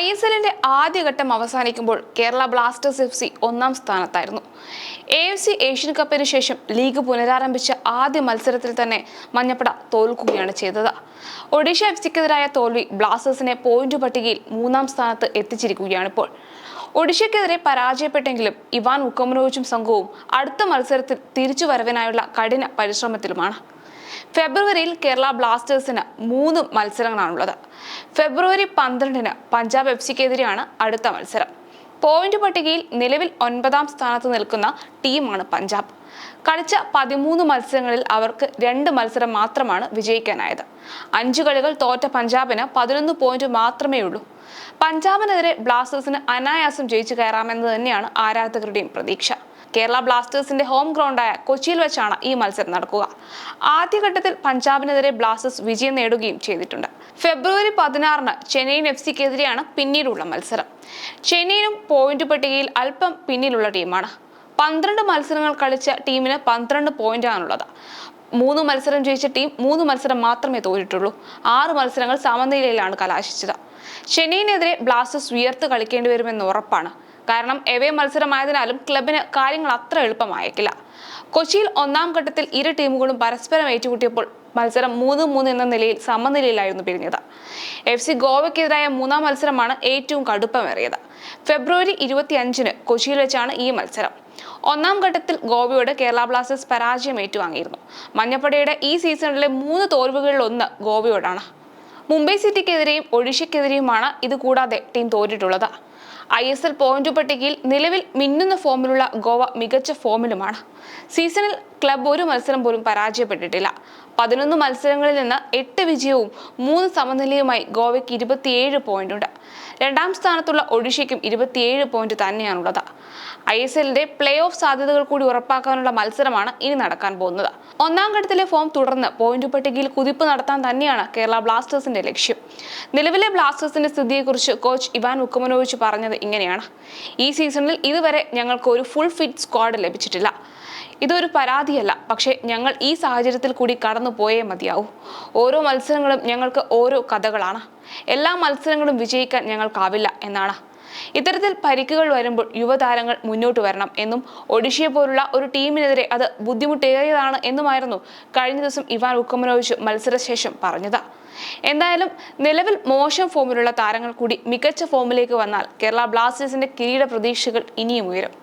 I S എല്ലിന്റെ ആദ്യഘട്ടം അവസാനിക്കുമ്പോൾ കേരള ബ്ലാസ്റ്റേഴ്സ് എഫ് സി ഒന്നാം സ്ഥാനത്തായിരുന്നു. എ എഫ് സി ഏഷ്യൻ കപ്പിന് ശേഷം ലീഗ് പുനരാരംഭിച്ച ആദ്യ മത്സരത്തിൽ തന്നെ മഞ്ഞപ്പട തോൽക്കുകയാണ് ചെയ്തത്. ഒഡീഷ എഫ് സിക്കെതിരായ തോൽവി ബ്ലാസ്റ്റേഴ്സിനെ പോയിന്റ് പട്ടികയിൽ മൂന്നാം സ്ഥാനത്ത് എത്തിച്ചിരിക്കുകയാണിപ്പോൾ. ഒഡീഷയ്ക്കെതിരെ പരാജയപ്പെട്ടെങ്കിലും ഇവാൻ ഉക്കമനോവിച്ചും സംഘവും അടുത്ത മത്സരത്തിൽ തിരിച്ചുവരവിനായുള്ള കഠിന പരിശ്രമത്തിലുമാണ്. ഫെബ്രുവരിയിൽ കേരള ബ്ലാസ്റ്റേഴ്സിന് മൂന്ന് മത്സരങ്ങളാണുള്ളത്. ഫെബ്രുവരി പന്ത്രണ്ടിന് പഞ്ചാബ് എഫ് സിക്കെതിരെയാണ് അടുത്ത മത്സരം. പോയിന്റ് പട്ടികയിൽ നിലവിൽ ഒൻപതാം സ്ഥാനത്ത് നിൽക്കുന്ന ടീമാണ് പഞ്ചാബ്. കളിച്ച പതിമൂന്ന് മത്സരങ്ങളിൽ അവർക്ക് രണ്ട് മത്സരം മാത്രമാണ് വിജയിക്കാനായത്. അഞ്ച് കളികൾ തോറ്റ പഞ്ചാബിന് പതിനൊന്ന് പോയിന്റ് മാത്രമേ ഉള്ളൂ. പഞ്ചാബിനെതിരെ ബ്ലാസ്റ്റേഴ്സിന് അനായാസം ജയിച്ചു കയറാമെന്ന് തന്നെയാണ് ആരാധകരുടെയും പ്രതീക്ഷ. കേരള ബ്ലാസ്റ്റേഴ്സിന്റെ ഹോം ഗ്രൗണ്ടായ കൊച്ചിയിൽ വെച്ചാണ് ഈ മത്സരം നടക്കുക. ആദ്യഘട്ടത്തിൽ പഞ്ചാബിനെതിരെ ബ്ലാസ്റ്റേഴ്സ് വിജയം നേടുകയും ചെയ്തിട്ടുണ്ട്. ഫെബ്രുവരി പതിനാറിന് ചെന്നൈയിൻ എഫ് സിക്കെതിരെയാണ് പിന്നീടുള്ള മത്സരം. ചെന്നൈയിനും പോയിന്റ് പട്ടികയിൽ അല്പം പിന്നിലുള്ള ടീമാണ്. പന്ത്രണ്ട് മത്സരങ്ങൾ കളിച്ച ടീമിന് പന്ത്രണ്ട് പോയിന്റാണുള്ളത് മൂന്ന് മത്സരം ജയിച്ച ടീം മൂന്ന് മത്സരം മാത്രമേ തോറ്റിട്ടുള്ളൂ. ആറ് മത്സരങ്ങൾ സമനിലയിലാണ് കലാശിച്ചത്. ചെന്നൈയിനെതിരെ ബ്ലാസ്റ്റേഴ്സ് ഉയർത്ത് കളിക്കേണ്ടി വരുമെന്ന് ഉറപ്പാണ്. കാരണം എവേ മത്സരമായതിനാലും ക്ലബിന് കാര്യങ്ങൾ അത്ര എളുപ്പമായേക്കില്ല. കൊച്ചിയിൽ ഒന്നാം ഘട്ടത്തിൽ ഇരു ടീമുകളും പരസ്പരം ഏറ്റുമുട്ടിയപ്പോൾ മത്സരം മൂന്ന് മൂന്ന് എന്ന നിലയിൽ സമനിലയിലായിരുന്നു പിരിഞ്ഞത്. എഫ് സി ഗോവയ്ക്കെതിരായ മൂന്നാം മത്സരമാണ് ഏറ്റവും കടുപ്പമേറിയത്. ഫെബ്രുവരി ഇരുപത്തി അഞ്ചിന് കൊച്ചിയിൽ വെച്ചാണ് ഈ മത്സരം. ഒന്നാം ഘട്ടത്തിൽ ഗോവയോട് കേരള ബ്ലാസ്റ്റേഴ്സ് പരാജയം ഏറ്റുവാങ്ങിയിരുന്നു. മഞ്ഞപ്പടയുടെ ഈ സീസണിലെ മൂന്ന് തോൽവികളിൽ ഒന്ന് ഗോവയോടാണ്. മുംബൈ സിറ്റിക്കെതിരെയും ഒഡീഷയ്ക്കെതിരെയുമാണ് ഇത് കൂടാതെ ടീം തോറ്റിട്ടുള്ളത്. ഐ എസ് എൽ പോയിന്റ് പട്ടികയിൽ നിലവിൽ മിന്നുന്ന ഫോമിലുള്ള ഗോവ മികച്ച ഫോമിലുമാണ്. സീസണിൽ ക്ലബ് ഒരു മത്സരം പോലും പരാജയപ്പെട്ടിട്ടില്ല. പതിനൊന്ന് മത്സരങ്ങളിൽ നിന്ന് എട്ട് വിജയവും മൂന്ന് സമനിലയുമായി ഗോവയ്ക്ക് ഇരുപത്തിയേഴ് പോയിന്റ് ഉണ്ട്. രണ്ടാം സ്ഥാനത്തുള്ള ഒഡീഷയ്ക്കും ഇരുപത്തിയേഴ് പോയിന്റ് തന്നെയാണുള്ളത്. ഐ എസ് എല്ലിന്റെ പ്ലേ ഓഫ് സാധ്യതകൾ കൂടി ഉറപ്പാക്കാനുള്ള മത്സരമാണ് ഇനി നടക്കാൻ പോകുന്നത്. ഒന്നാം ഘട്ടത്തിലെ ഫോം തുടർന്ന് പോയിന്റ് പട്ടികയിൽ കുതിപ്പ് നടത്താൻ തന്നെയാണ് കേരള ബ്ലാസ്റ്റേഴ്സിന്റെ ലക്ഷ്യം. നിലവിലെ ബ്ലാസ്റ്റേഴ്സിന്റെ സ്ഥിതിയെക്കുറിച്ച് കോച്ച് ഇവാൻ ഉക്കമനോവിച്ച് പറഞ്ഞത് ഇങ്ങനെയാണ്. ഈ സീസണിൽ ഇതുവരെ ഞങ്ങൾക്ക് ഒരു ഫുൾ ഫിറ്റ് സ്ക്വാഡ് ലഭിച്ചിട്ടില്ല. ഇതൊരു പരാതിയല്ല. പക്ഷേ ഞങ്ങൾ ഈ സാഹചര്യത്തിൽ കൂടി കടന്നു പോയേ മതിയാവൂ. ഓരോ മത്സരങ്ങളും ഞങ്ങൾക്ക് ഓരോ കഥകളാണ്. എല്ലാ മത്സരങ്ങളും വിജയിക്കാൻ ഞങ്ങൾക്കാവില്ല എന്നാണ്. ഇത്തരത്തിൽ പരിക്കുകൾ വരുമ്പോൾ യുവതാരങ്ങൾ മുന്നോട്ട് വരണം എന്നും ഒഡീഷയെ പോലുള്ള ഒരു ടീമിനെതിരെ അത് ബുദ്ധിമുട്ടേറിയതാണ് എന്നുമായിരുന്നു കഴിഞ്ഞ ദിവസം ഇവാൻ ഉക്കമനോവിച്ച് മത്സരശേഷം പറഞ്ഞത്. എന്തായാലും നിലവിൽ മോശം ഫോമിലുള്ള താരങ്ങൾ കൂടി മികച്ച ഫോമിലേക്ക് വന്നാൽ കേരള ബ്ലാസ്റ്റേഴ്സിന്റെ കിരീട പ്രതീക്ഷകൾ ഇനിയും ഉയരും.